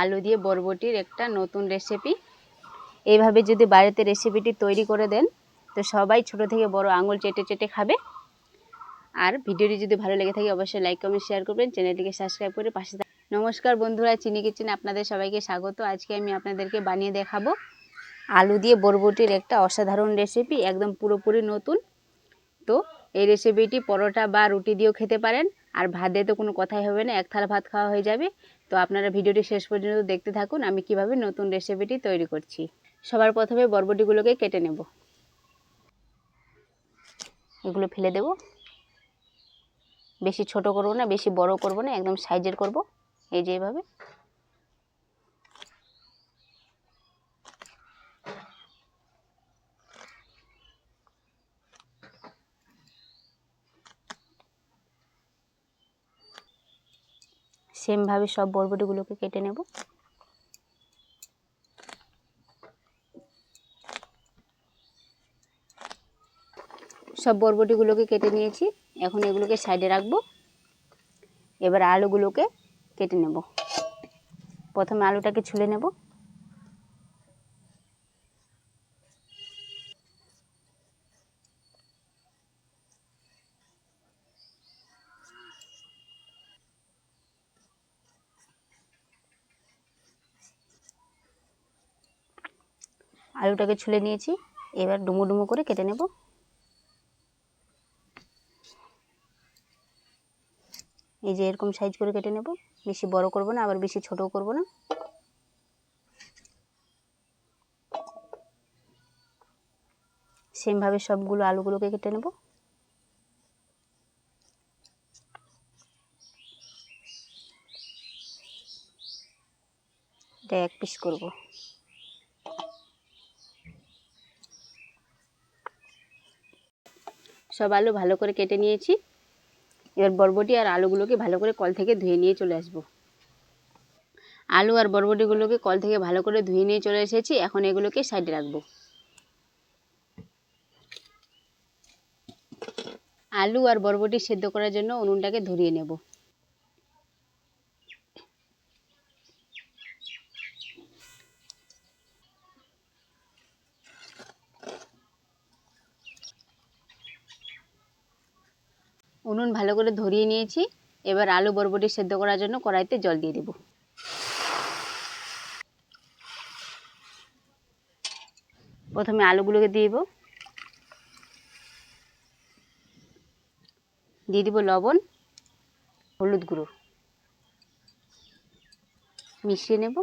আলু দিয়ে বরবটির একটা নতুন রেসিপি এইভাবে যদি বাড়িতে রেসিপিটি তৈরি করে দেন, তো সবাই ছোট থেকে বড় আঙুল চেটে চেটে খাবে। আর ভিডিওটি যদি ভালো লেগে থাকে, অবশ্যই লাইক কমেন্ট শেয়ার করবেন। চ্যানেলটিকে সাবস্ক্রাইব করে পাশে নমস্কার বন্ধুরা, চিনি কিচেন আপনাদের সবাইকে স্বাগত। আজকে আমি আপনাদেরকে বানিয়ে দেখাবো আলু দিয়ে বরবটির একটা অসাধারণ রেসিপি একদম পুরোপুরি নতুন। তো এই রেসিপিটি পরোটা বা রুটি দিয়েও খেতে পারেন। আর ভাত দিয়ে তো কোনো কথাই হবে না, এক থালা ভাত খাওয়া হয়ে যাবে। তো আপনারা ভিডিওটি শেষ পর্যন্ত দেখতে থাকুন, আমি কীভাবে নতুন রেসিপিটি তৈরি করছি। সবার প্রথমে বরবটিগুলোকে কেটে নেব। এগুলো ফেলে দেব। বেশি ছোট করব না, বেশি বড় করব না, একদম সাইজের করব। এই যে এভাবে। সেমভাবে সব বরবটিগুলোকে কেটে নেব। সব বরবটিগুলোকে কেটে নিয়েছি। এখন এগুলোকে সাইডে রাখব। এবার আলুগুলোকে কেটে নেব। প্রথমে আলুটাকে ছুলে নেব। আলুটাকে ছুলে নিয়েছি। এবার ডুমো ডুমো করে কেটে নেব। এই যে এরকম সাইজ করে কেটে নেব। বেশি বড় করব না, আবার বেশি ছোটও করব না। সেমভাবে সবগুলো আলুগুলোকে কেটে নেব। এটা এক পিস করব। সব আলু ভালো করে কেটে নিয়েছি। এবার বরবটি আর আলুগুলোকে ভালো করে কল থেকে ধুয়ে নিয়ে চলে আসব। আলু আর বরবটিগুলোকে কল থেকে ভালো করে ধুয়ে নিয়ে চলে এসেছি। এখন এগুলোকে সাইডে রাখব। আলু আর বরবটি সেদ্ধ করার জন্য উনুনটাকে ধরিয়ে নেব। উনুন ভালো করে ধরিয়ে নিয়েছি। এবার আলু বরবটি সেদ্ধ করার জন্য কড়াইতে জল দিয়ে দেব। প্রথমে আলুগুলোকে দিয়ে দেবো। দিয়ে দিব লবণ, হলুদ গুঁড়ো। মিশিয়ে নেব।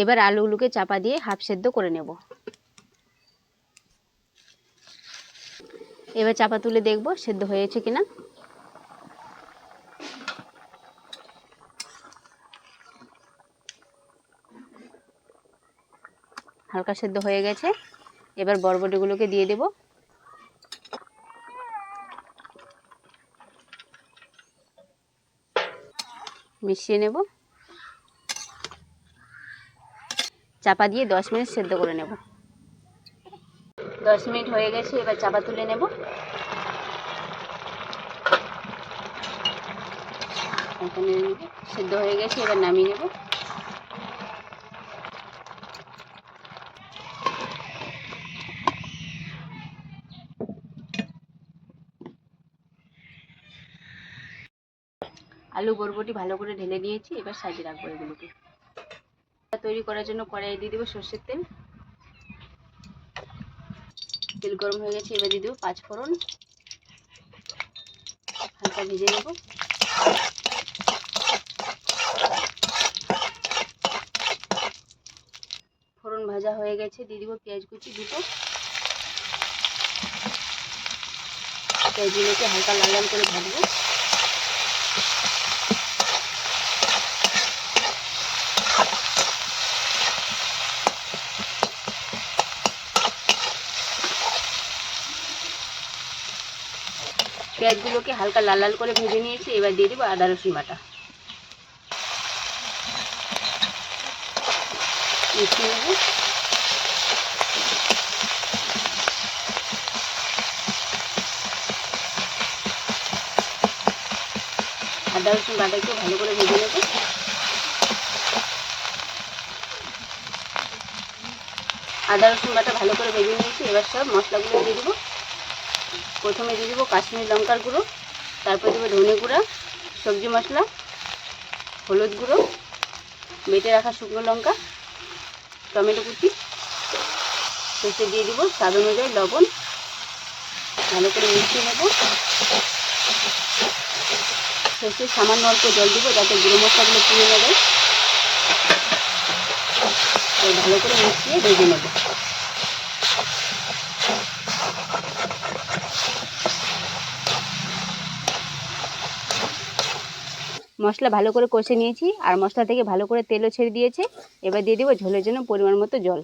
এবার আলুগুলোকে চাপা দিয়ে হাফ সেদ্ধ করে নেব। এবার চাপা তুলে দেখব সেদ্ধ হয়েছে কিনা। হালকা সেদ্ধ হয়ে গেছে। এবার বরবটিগুলোকে দিয়ে দেব। মিশিয়ে নেব। চাপা দিয়ে দশ মিনিট সেদ্ধ করে নেব। দশ মিনিট হয়ে গেছে, এবার চাপা তুলে নেব। সেদ্ধ হয়ে গেছে, এবার নামিয়ে নেব। আলু বরবটি ভালো করে ঢেলে নিয়েছি, এবার সাজিয়ে রাখব এগুলোকে। তৈরি করার জন্য কড়াই দিয়ে দেবো সর্ষের তেল। তেল গরম হয়ে গেছে, এবার দিয়ে দেবো পাঁচফোড়ন হালকা ভেজে নেব। ফোড়ন ভাজা হয়ে গেছে, দিয়ে দিব পেঁয়াজ কুচি দুটো। পেঁয়াজগুলোকে হালকা লাল লাল করে ভাজবো। পেঁয়াজগুলোকে হালকা লাল লাল করে ভেজে নিয়েছি, এবার দিয়ে দেবো আদা রসুন বাটা। আদা রসুন বাটাকে ভালো করে ভেজে নেব। আদা রসুন বাটা ভালো করে ভেজে নিয়েছি, এবার সব মশলাগুলো দিয়ে দেবো। প্রথমে দিয়ে দেবো কাশ্মীরি লঙ্কার গুঁড়ো, তারপর দেবো ধনে গুঁড়া, সবজি মশলা, হলুদ গুঁড়ো, বেটে রাখা শুকনো লঙ্কা, টমেটো কুচি শেষে দিয়ে দিব স্বাদ অনুযায়ী লবণ, ভালো করে মিশিয়ে নেব। শেষে সামান্য অল্প জল দিব যাতে গুঁড়ো মশলাগুলো পুড়ে নেবে ভালো করে মিশিয়ে ভেজে নেব। মশলা ভালো করে কষে নিয়েছি, আর মশলা থেকে ভালো করে তেলও ছেড়ে দিয়েছে। এবার দিয়ে দেবো ঝোলের জন্য পরিমাণ মতো জল।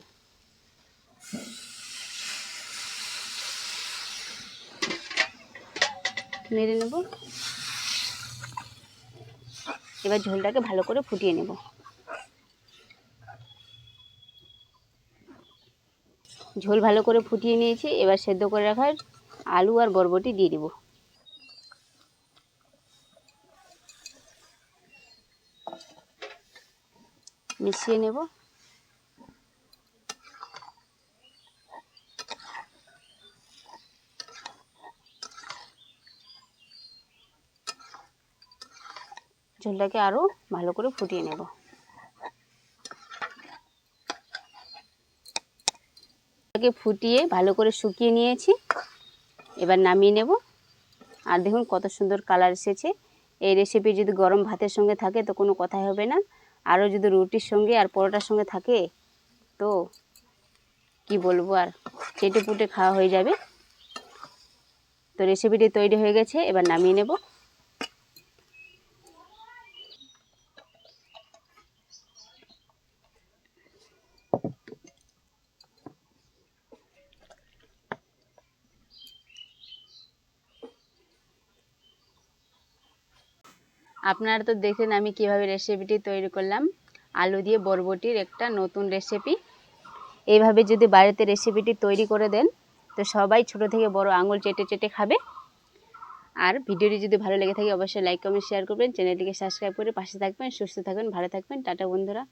নেড়ে নেব। এবার ঝোলটাকে ভালো করে ফুটিয়ে নেব। ঝোল ভালো করে ফুটিয়ে নিয়েছি, এবার সেদ্ধ করে রাখার আলু আর বরবটি দিয়ে দেবো। মিশিয়ে নেব। ঝোলটাকে আরও ভালো করে ফুটিয়ে নেব। ফুটিয়ে ভালো করে শুকিয়ে নিয়েছি। এবার নামিয়ে নেব। আর দেখুন কত সুন্দর কালার এসেছে। এই রেসিপি যদি গরম ভাতের সঙ্গে থাকে তো কোনো কথাই হবে না। আরও যদি রুটির সঙ্গে আর পরোটার সঙ্গে থাকে, তো কি বলব আর? চেটে পুটে খাওয়া হয়ে যাবে। তো রেসিপিটি তৈরি হয়ে গেছে, এবার নামিয়ে নেব। আপনারা তো দেখেন আমি কীভাবে রেসিপিটি তৈরি করলাম। আলু দিয়ে বরবটির একটা নতুন রেসিপি এইভাবে যদি বাড়িতে রেসিপিটি তৈরি করে দেন, তো সবাই ছোট থেকে বড় আঙুল চেটে চেটে খাবে। আর ভিডিওটি যদি ভালো লেগে থাকে, অবশ্যই লাইক কমেন্ট শেয়ার করবেন। চ্যানেলটিকে সাবস্ক্রাইব করে পাশে থাকবেন, সুস্থ থাকবেন, ভালো থাকবেন। টাটা বন্ধুরা।